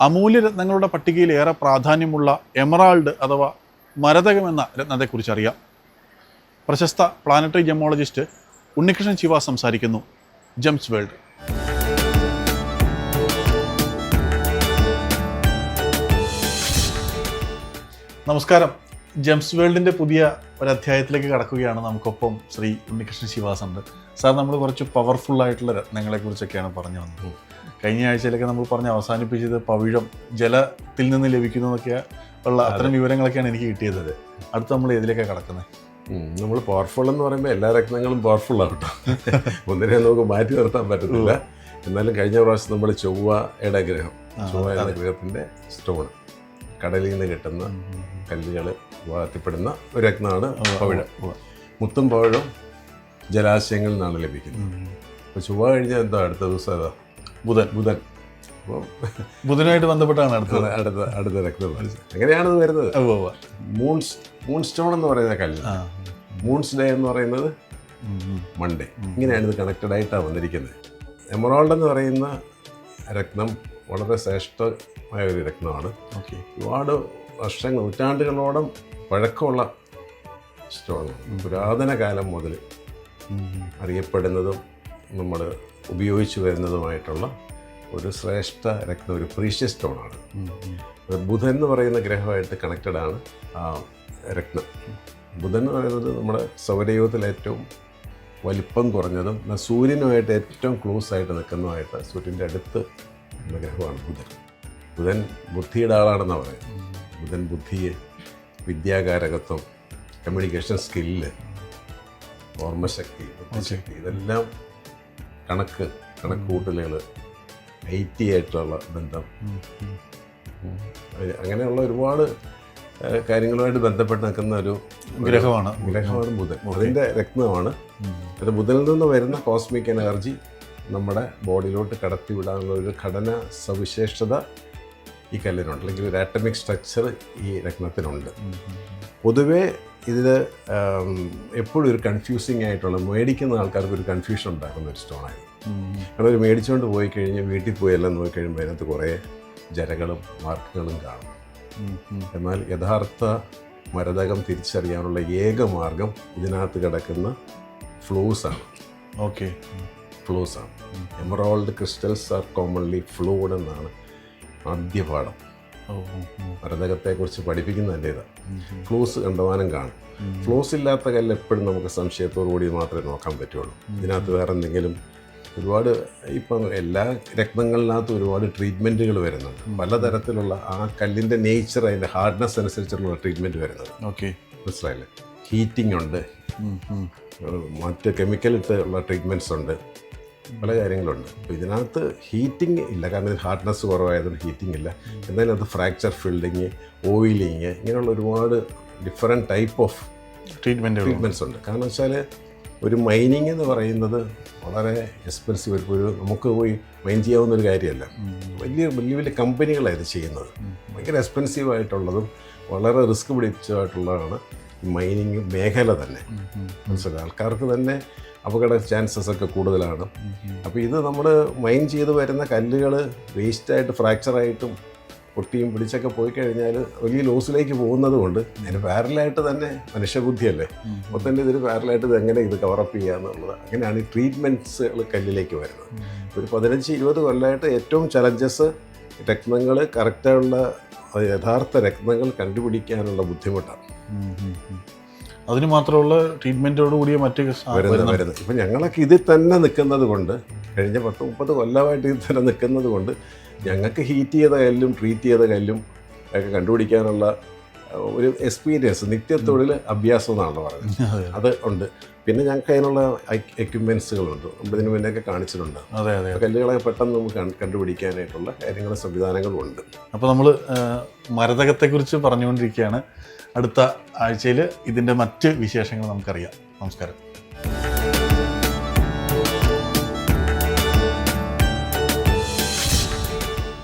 അമൂല്യ രത്നങ്ങളുടെ പട്ടികയിൽ ഏറെ പ്രാധാന്യമുള്ള എമറാൾഡ് അഥവാ മരതകം എന്ന രത്നത്തെക്കുറിച്ച് അറിയാം. പ്രശസ്ത പ്ലാനറ്ററി ജെമോളജിസ്റ്റ് ഉണ്ണികൃഷ്ണൻ ശിവ സംസാരിക്കുന്നു. Gems world. നമസ്കാരം. ജംസ് വേൾഡിന്റെ പുതിയ അധ്യായത്തിലേക്ക് കടക്കുകയാണ് നമുക്കൊപ്പം ശ്രീ ഉണ്ണികൃഷ്ണൻ ശിവാസ് ഉണ്ട്. സാർ നമ്മൾ കുറച്ച് പവർഫുൾ ആയിട്ടുള്ള രത്നങ്ങളെക്കുറിച്ചൊക്കെയാണ് പറഞ്ഞു വന്നത്. കഴിഞ്ഞ ആഴ്ചയിലൊക്കെ നമ്മൾ പറഞ്ഞ് അവസാനിപ്പിച്ചത് പവിഴം ജലത്തിൽ നിന്ന് ലഭിക്കുന്നതൊക്കെ ഉള്ള അത്തരം വിവരങ്ങളൊക്കെയാണ് എനിക്ക് കിട്ടിയത്. അടുത്ത് നമ്മൾ ഏതിലേക്കാണ് കിടക്കുന്നത് നമ്മൾ പവർഫുൾ എന്ന് പറയുമ്പോൾ എല്ലാ രത്നങ്ങളും പവർഫുൾ ആണ് കേട്ടോ. ഒന്നിനെ നമുക്ക് മാറ്റി നിർത്താൻ പറ്റത്തില്ല. എന്നാലും കഴിഞ്ഞ പ്രാവശ്യം നമ്മൾ ചൊവ്വയുടെ ഗ്രഹം ചൊവ്വ എന്ന ഗ്രഹത്തിന്റെ സ്റ്റോൺ കടലിൽ നിന്ന് കിട്ടുന്ന കല്ലുകൾ വളർത്തിപ്പെടുന്ന ഒരു രത്നമാണ് പവിഴം. മുത്തും പവിഴം ജലാശയങ്ങളിൽ നിന്നാണ് ലഭിക്കുന്നത്. അപ്പോൾ ചൊവ്വ കഴിഞ്ഞാൽ എന്താ അടുത്ത ദിവസം ഏതാ? ബുധൻ. ബുധൻ. ബുധനായിട്ട് ബന്ധപ്പെട്ടാണ് അടുത്തത്. അടുത്ത അടുത്ത രത്നം അങ്ങനെയാണ് ഇത് വരുന്നത്? ഉവ്വ്. മൂൺ സ്റ്റോൺ എന്ന് പറയുന്ന കല്ല്. മൂൺസ് ഡേ എന്ന് പറയുന്നത്. മൺഡേ ഇങ്ങനെയാണ് ഇത് കണക്റ്റഡ് ആയിട്ടാണ് വന്നിരിക്കുന്നത്. എമറോൾഡ് എന്ന് പറയുന്ന രക്തം വളരെ ശ്രേഷ്ഠമായ ഒരു രത്നമാണ്. ഓക്കെ. ഒരുപാട് വർഷങ്ങൾ നൂറ്റാണ്ടുകളോളം പഴക്കമുള്ള സ്റ്റോൺ പുരാതന കാലം മുതൽ അറിയപ്പെടുന്നതും നമ്മൾ ഉപയോഗിച്ചു വരുന്നതുമായിട്ടുള്ള ഒരു ശ്രേഷ്ഠ രക്തം ഒരു പ്രീഷ്യസ് സ്റ്റോണാണ് ബുധൻ എന്ന് പറയുന്ന ഗ്രഹമായിട്ട് കണക്റ്റഡ് ആണ് ആ രക്തം ബുധൻ എന്ന് പറയുന്നത് നമ്മുടെ സൗരയൂഹത്തിൽ ഏറ്റവും വലിപ്പം കുറഞ്ഞതും സൂര്യനുമായിട്ട് ഏറ്റവും ക്ലോസ് ആയിട്ട് നിൽക്കുന്നതുമായിട്ട് സൂര്യന്റെ അടുത്ത് ഉള്ള ഗ്രഹമാണ് ബുധൻ. ബുധൻ ബുദ്ധിയുടെ ആളാണെന്നാണ് പറയുന്നത്. ബുധൻ ബുദ്ധിയെ വിദ്യാകാരകത്വം കമ്മ്യൂണിക്കേഷൻ സ്കില്ല് ഓർമ്മശക്തി ബുദ്ധിശക്തി ഇതെല്ലാം കണക്ക് കണക്ക് കൂട്ടലുകൾ ഐ ടി ആയിട്ടുള്ള ബന്ധം. അങ്ങനെയുള്ള ഒരുപാട് കാര്യങ്ങളുമായിട്ട് ബന്ധപ്പെട്ട് നിൽക്കുന്ന ഒരു ഗ്രഹമാണ്. ഗ്രഹമാണ് ബുധൻ. അതിന്റെ രത്നമാണ്. അത് ബുധനിൽ നിന്ന് വരുന്ന കോസ്മിക് എനർജി നമ്മുടെ ബോഡിയിലോട്ട് കടത്തിവിടാനുള്ള ഒരു ഘടന സവിശേഷത ഈ കല്ലിനുണ്ട്. അല്ലെങ്കിൽ ഒരു ആറ്റമിക് സ്ട്രക്ചർ ഈ രത്നത്തിനുണ്ട്. പൊതുവേ ഇതിൽ എപ്പോഴും ഒരു കൺഫ്യൂസിങ് ആയിട്ടുള്ള മേടിക്കുന്ന ആൾക്കാർക്ക് ഒരു കൺഫ്യൂഷൻ ഉണ്ടാക്കുന്ന ഒരു സ്റ്റോണായിരുന്നു. ഒരു മേടിച്ചുകൊണ്ട് പോയി കഴിഞ്ഞ് വീട്ടിൽ പോയി എല്ലാം നോക്കി കഴിയുമ്പോൾ അതിനകത്ത് കുറേ ജരകളും മാർക്കുകളും കാണും. എന്നാൽ യഥാർത്ഥ മരതകം തിരിച്ചറിയാനുള്ള ഏക മാർഗം ഇതിനകത്ത് കിടക്കുന്ന ഫ്ലൂസാണ്. ഓക്കെ. ഫ്ലൂസാണ്. ആണ് emerald crystals are commonly flawed എന്നാണ് ആദ്യ പാഠം. മരതകത്തെക്കുറിച്ച് പഠിപ്പിക്കുന്നതിന്റെ ഇതാ. ഫ്ലൂസ് കണ്ടവാനം കാണും. ഫ്ലൂസ് ഇല്ലാത്ത കല്ല് എപ്പോഴും നമുക്ക് സംശയത്തോടു കൂടി മാത്രമേ നോക്കാൻ പറ്റുള്ളൂ. ഇതിനകത്ത് വേറെ എന്തെങ്കിലും ഒരുപാട് ഇപ്പം എല്ലാ രക്തങ്ങളിനകത്തും ഒരുപാട് ട്രീറ്റ്മെന്റുകൾ വരുന്നുണ്ട്. പലതരത്തിലുള്ള ആ കല്ലിന്റെ നേച്ചർ അതിന്റെ ഹാർഡ്നെസ് അനുസരിച്ചുള്ള ട്രീറ്റ്മെന്റ് വരുന്നത് ഓക്കെ മനസ്സിലായില്ലേ? ഹീറ്റിംഗ് ഉണ്ട്. മറ്റ് കെമിക്കൽ ഇട്ടുള്ള ട്രീറ്റ്മെന്റ്സ് ഉണ്ട്. പല കാര്യങ്ങളുണ്ട്. അപ്പോൾ ഇതിനകത്ത് ഹീറ്റിംഗ് ഇല്ല. കാരണം ഇത് ഹാർഡ്നെസ് കുറവായതുകൊണ്ട് ഹീറ്റിംഗ് ഇല്ല. എന്നാലും അത് ഫ്രാക്ചർ ഫീൽഡിങ് ഓയിലിങ് ഇങ്ങനെയുള്ള ഒരുപാട് different type of treatment treatments ഉണ്ട്. കാരണം വെച്ചാൽ ഒരു മൈനിങ് എന്ന് പറയുന്നത് വളരെ എക്സ്പെൻസീവ് ഇപ്പോൾ ഒരു നമുക്ക് പോയി മൈൻ ചെയ്യാവുന്ന ഒരു കാര്യമല്ല വലിയ വലിയ വലിയ കമ്പനികളാണ് ഇത് ചെയ്യുന്നത് ഭയങ്കര എക്സ്പെൻസീവ് ആയിട്ടുള്ളതും വളരെ റിസ്ക് പിടിച്ചതായിട്ടുള്ളതാണ് മൈനിങ് മേഖല തന്നെ. മനസ്സിലായി? ആൾക്കാർക്ക് തന്നെ അപകട ചാൻസസ് ഒക്കെ കൂടുതലാണ്. അപ്പോൾ ഇത് നമ്മൾ മൈൻ ചെയ്ത് വരുന്ന കല്ലുകൾ വേസ്റ്റായിട്ട് ഫ്രാക്ചറായിട്ടും പൊട്ടിയും പിടിച്ചൊക്കെ പോയി കഴിഞ്ഞാൽ വലിയ ലോസിലേക്ക് പോകുന്നത് കൊണ്ട് അതിന് പാരലായിട്ട് തന്നെ മനുഷ്യബുദ്ധിയല്ലേ? അപ്പോൾ തന്നെ ഇതിന് പാരലായിട്ട് ഇത് എങ്ങനെ ഇത് കവറപ്പ് ചെയ്യുക എന്നുള്ളത്. അങ്ങനെയാണ് ഈ ട്രീറ്റ്മെന്റ്സുകൾ കല്ലിലേക്ക് വരുന്നത്. ഒരു പതിനഞ്ച് ഇരുപത് കൊല്ലമായിട്ട് ഏറ്റവും ചലഞ്ചസ് രത്നങ്ങൾ കറക്റ്റായുള്ള യഥാർത്ഥ രത്നങ്ങൾ കണ്ടുപിടിക്കാനുള്ള ബുദ്ധിമുട്ടാണ്. അതിന് മാത്രമുള്ള ട്രീറ്റ്മെന്റോട് കൂടിയ മറ്റ് വരുന്നത് വരുന്നത്. ഇപ്പം ഞങ്ങളൊക്കെ ഇതിൽ തന്നെ നിൽക്കുന്നത് കൊണ്ട് കഴിഞ്ഞ പത്ത് മുപ്പത് കൊല്ലമായിട്ട് ഇതിൽ തന്നെ നിൽക്കുന്നത് കൊണ്ട് ഞങ്ങൾക്ക് ഹീറ്റ് ചെയ്ത കല്ലും ട്രീറ്റ് ചെയ്ത കല്ലും ഒക്കെ കണ്ടുപിടിക്കാനുള്ള ഒരു എക്സ്പീരിയൻസ് നിത്യത്തൊഴിൽ അഭ്യാസം എന്നാണല്ലോ പറയുന്നത്. അത് ഉണ്ട്. പിന്നെ ഞങ്ങൾക്ക് അതിനുള്ള എക്യുപ്മെൻസുകളുണ്ട് ഇതിന് മുന്നേയൊക്കെ കാണിച്ചിട്ടുണ്ട്. അതെ അതെ അപ്പോൾ കല്ലുകളെ പെട്ടെന്ന് നമുക്ക് കണ്ടുപിടിക്കാനായിട്ടുള്ള കാര്യങ്ങളും സംവിധാനങ്ങളും ഉണ്ട്. അപ്പോൾ നമ്മൾ മരതകത്തെക്കുറിച്ച് പറഞ്ഞുകൊണ്ടിരിക്കുകയാണ്. അടുത്ത ആഴ്ചയിൽ ഇതിന്റെ മറ്റ് വിശേഷങ്ങൾ നമുക്കറിയാം. നമസ്കാരം.